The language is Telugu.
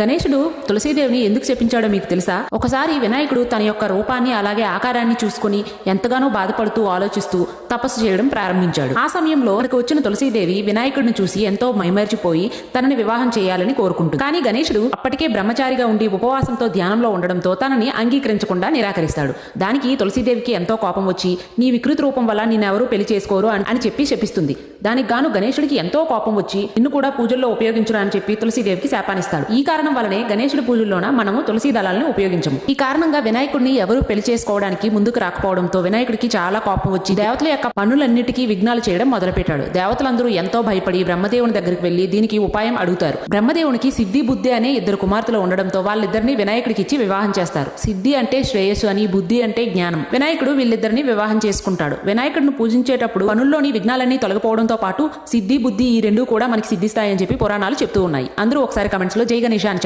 గణేశుడు తులసీదేవిని ఎందుకు చెప్పించాడో మీకు తెలుసా? ఒకసారి వినాయకుడు తన యొక్క రూపాన్ని అలాగే ఆకారాన్ని చూసుకుని ఎంతగానో బాధపడుతూ ఆలోచిస్తూ తపస్సు చేయడం ప్రారంభించాడు. ఆ సమయంలో తనకు వచ్చిన తులసీదేవి వినాయకుడిని చూసి ఎంతో మైమర్చిపోయి తనని వివాహం చేయాలని కోరుకుంటుంది. కానీ గణేశుడు అప్పటికే బ్రహ్మచారిగా ఉండి ఉపవాసంతో ధ్యానంలో ఉండడంతో తనని అంగీకరించకుండా నిరాకరిస్తాడు. దానికి తులసీదేవికి ఎంతో కోపం వచ్చి నీ వికృత రూపం వల్ల నిన్నెవరూ పెళ్ళి చేసుకోరు అని అని చెప్పి శపిస్తుంది. దానికి గాను గణేశుడికి ఎంతో కోపం వచ్చి నిన్ను కూడా పూజల్లో ఉపయోగించురా అని చెప్పి తులసీదేవికి శాపానిస్తాడు ఈ కారణం వల్లనే గణేశుడి పూజల్లోన మనము తులసి దళాలను ఉపయోగించము. ఈ కారణంగా వినాయకుడిని ఎవరు పెళ్ళి చేసుకోవడానికి ముందుకు రాకపోవడంతో వినాయకుడికి చాలా కోపం వచ్చి దేవతల యొక్క పనులన్నిటికీ విఘ్నాలు చేయడం మొదలుపెట్టాడు. దేవతలందరూ ఎంతో భయపడి బ్రహ్మదేవుని దగ్గరికి వెళ్ళి దీనికి ఉపాయం అడుగుతారు. బ్రహ్మదేవునికి సిద్ధి బుద్ధి అనే ఇద్దరు కుమార్తెలు ఉండడంతో వాళ్ళిద్దరిని వినాయకుడికి ఇచ్చి వివాహం చేస్తారు. సిద్ధి అంటే శ్రేయస్సు అని బుద్ధి అంటే జ్ఞానం. వినాయకుడు వీళ్ళిద్దరిని వివాహం చేసుకుంటాడు. వినాయకుడిని పూజించేటప్పుడు పనుల్లోని విఘ్నాలన్నీ తొలగిపోవడంతో పాటు సిద్ధి బుద్ధి ఈ రెండు కూడా మనకి సిద్ధిస్తాయని చెప్పి పురాణాలు చెప్తూ ఉన్నాయి. అందరూ ఒకసారి కమెంట్స్లో జై గణేష